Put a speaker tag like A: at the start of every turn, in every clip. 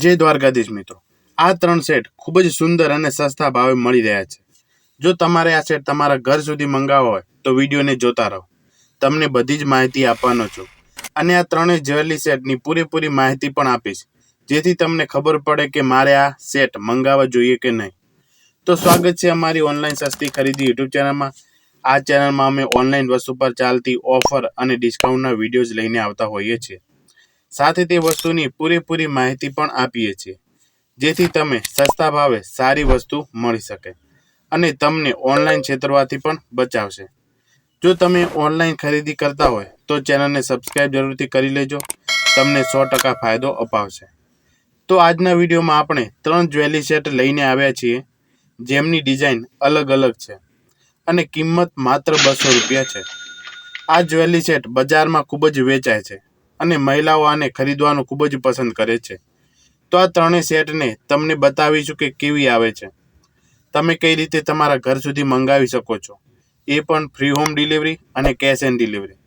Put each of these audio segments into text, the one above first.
A: જય દ્વારકાધીશ મિત્રો. આ ત્રણ સેટ ખૂબ જ સુંદર અને સસ્તા ભાવે મળી રહ્યા છે. જો તમારે આ સેટ તમારા ઘર સુધી મંગાવવા હોય, તો વિડીયોને જોતા રહો. તમને બધી જ માહિતી આપવાનો છું. અને આ ત્રણેય જ્વેલરી સેટની પૂરેપૂરી માહિતી પણ આપીશ. જેથી તમને ખબર પડે કે મારે આ સેટ મંગાવવા જોઈએ કે નહીં. તો સ્વાગત છે અમારી ઓનલાઈન સસ્તી ખરીદી યુટ્યુબ ચેનલમાં. આ ચેનલમાં અમે ઓનલાઈન વસ્તુ પર ચાલતી ઓફર અને ડિસ્કાઉન્ટના વિડીયોઝ લઈને આવતા હોઈએ છીએ. સાથે તે વસ્તુની પૂરેપૂરી માહિતી પણ આપીએ છીએ, જેથી તમે સસ્તા ભાવે સારી વસ્તુ મળી શકે અને તમને ઓનલાઈન છેતરવાથી પણ બચાવશે. જો તમે ઓનલાઈન ખરીદી કરતા હોય, તો ચેનલને સબસ્ક્રાઈબ જરૂરથી કરી લેજો, તમને સો ટકા ફાયદો અપાવશે. તો આજના વિડીયોમાં આપણે ત્રણ જ્વેલરી સેટ લઈને આવ્યા છીએ, જેમની ડિઝાઇન અલગ અલગ છે અને કિંમત માત્ર બસો રૂપિયા છે. આ જ્વેલરી સેટ બજારમાં ખૂબ જ વેચાય છે. અને મહિલાઓ આને ખરીદવાનું ખૂબ જ પસંદ કરે છે. તો આ ત્રણેય સેટને તમને બતાવીશું કે કેવી આવે છે. તમે કઈ રીતે તમારા ઘર સુધી મંગાવી શકો છો. એ પણ ફ્રી હોમ ડિલિવરી અને કેશ એન્ડ ડિલિવરી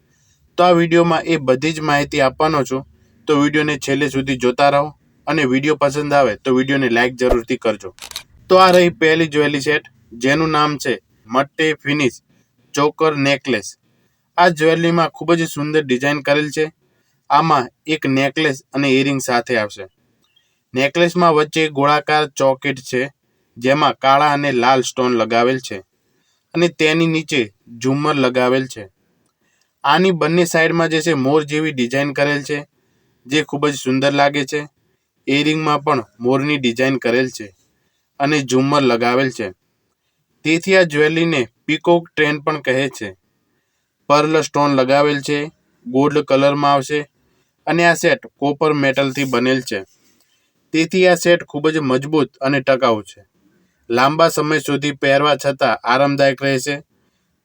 A: તો આ વિડીયોમાં એ બધી જ માહિતી આપવાનો છું. તો વિડીયોને છેલ્લે સુધી જોતા રહો અને વીડિયો પસંદ આવે તો વિડીયોને લાઈક જરૂરથી કરજો. તો આ રહી પહેલી જ્વેલરી સેટ, જેનું નામ છે મટ્ટે ફિનિશ ચોકર નેકલેસ. આ જ્વેલરીમાં ખૂબ જ સુંદર ડિઝાઇન કરેલ છે. આમાં એક નેકલેસ અને ઇયરિંગ સાથે આવશે. નેકલેસમાં વચ્ચે ગોળાકાર ચોકેટ છે, જેમાં કાળા અને લાલ સ્ટોન લગાવેલ છે અને તેની નીચે ઝુમ્મર લગાવેલ છે. આની બંને સાઈડમાં જે છે, મોર જેવી ડિઝાઇન કરેલ છે, જે ખૂબ જ સુંદર લાગે છે. ઇયરિંગમાં પણ મોરની ડિઝાઇન કરેલ છે અને ઝુમ્મર લગાવેલ છે. તેથી આ જ્વેલરીને પીકોક ટ્રેન પણ કહે છે. પર્લ સ્ટોન લગાવેલ છે, ગોલ્ડ કલરમાં આવશે અને આ સેટ કોપર મેટલથી બનેલ છે. તેથી આ સેટ ખૂબ જ મજબૂત અને ટકાઉ છે. લાંબા સમય સુધી પહેરવા છતાં આરામદાયક રહેશે.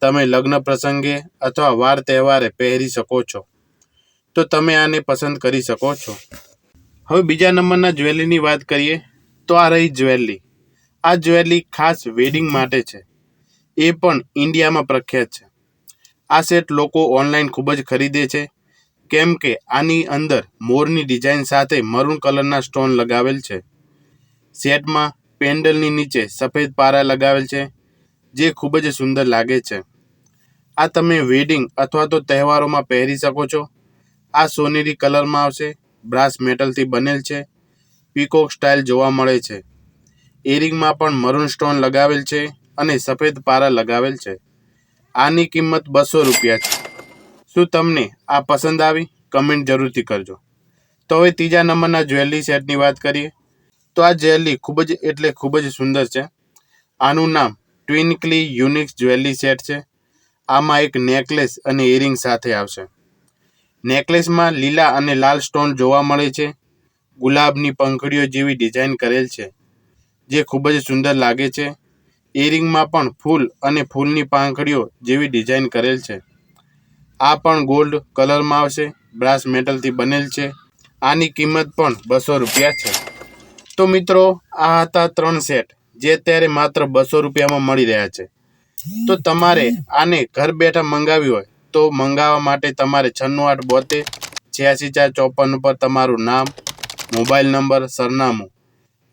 A: તમે લગ્ન પ્રસંગે અથવા વાર તહેવારે પહેરી શકો છો. તો તમે આને પસંદ કરી શકો છો. હવે બીજા નંબરના જ્વેલરીની વાત કરીએ, તો આ રહી જ્વેલરી. આ જ્વેલરી ખાસ વેડિંગ માટે છે. એ પણ ઇન્ડિયામાં પ્રખ્યાત છે. આ સેટ લોકો ઓનલાઈન ખૂબ જ ખરીદે છે. કેમ કે આની અંદર મોરની ડિઝાઇન સાથે મરૂન કલરના સ્ટોન લગાવેલ છે. સેટમાં પેન્ડલની નીચે સફેદ પારા લગાવેલ છે, જે ખૂબ જ સુંદર લાગે છે. આ તમે વેડિંગ અથવા તો તહેવારોમાં પહેરી શકો છો. આ સોનેરી કલરમાં આવશે, બ્રાસ મેટલથી બનેલ છે, પીકોક સ્ટાઇલ જોવા મળે છે. એરિંગમાં પણ મરૂન સ્ટોન લગાવેલ છે અને સફેદ પારા લગાવેલ છે. આની કિંમત બસો રૂપિયા છે. શું તમને આ પસંદ આવી? કમેન્ટ જરૂરથી કરજો. તો હવે ત્રીજા નંબરના જ્વેલરી સેટની વાત કરીએ. તો આ જ્વેલરી ખૂબ જ એટલે ખૂબ જ સુંદર છે. આનું નામ ટ્વિનકલી યુનિક જ્વેલરી સેટ છે. આમાં એક નેકલેસ અને ઇયરિંગ સાથે આવશે. નેકલેસમાં લીલા અને લાલ સ્ટોન જોવા મળે છે. ગુલાબની પંખડીઓ જેવી ડિઝાઇન કરેલ છે, જે ખૂબ જ સુંદર લાગે છે. ઇયરિંગમાં પણ ફૂલ અને ફૂલની પાંખડીઓ જેવી ડિઝાઇન કરેલ છે. આ પણ ગોલ્ડ કલરમાં આવશે. બ્રાસ મેટલથી બનેલ છે. આની કિંમત પણ બસો રૂપિયા છે. તો મિત્રો, આ હતા ત્રણ સેટ જે અત્યારે માત્ર બસો રૂપિયામાં મળી રહ્યા છે. તો તમારે આને ઘર બેઠા મંગાવી હોય, તો મંગાવવા માટે તમારે છન્નું આઠ બોતેર, છ્યાસી ચાર ચોપન ઉપર તમારું નામ, મોબાઈલ નંબર, સરનામું.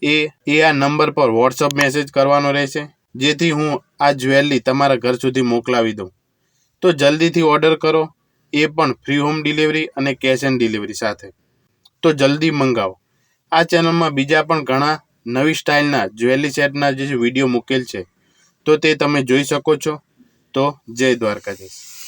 A: એ એ આ નંબર પર વોટ્સઅપ મેસેજ કરવાનો રહેશે. જેથી હું આ જ્વેલરી તમારા ઘર સુધી મોકલાવી દઉં. તો જલ્દીથી ઓર્ડર કરો. એ પણ ફ્રી હોમ ડિલિવરી અને કેશ ઓન ડિલિવરી સાથે. તો જલ્દી મંગાવો. આ ચેનલમાં બીજા પણ ઘણા નવી સ્ટાઇલના જ્વેલરી સેટના જે વીડિયો મૂકેલ છે. તો તે તમે જોઈ શકો છો. તો જય દ્વારકાધીશ.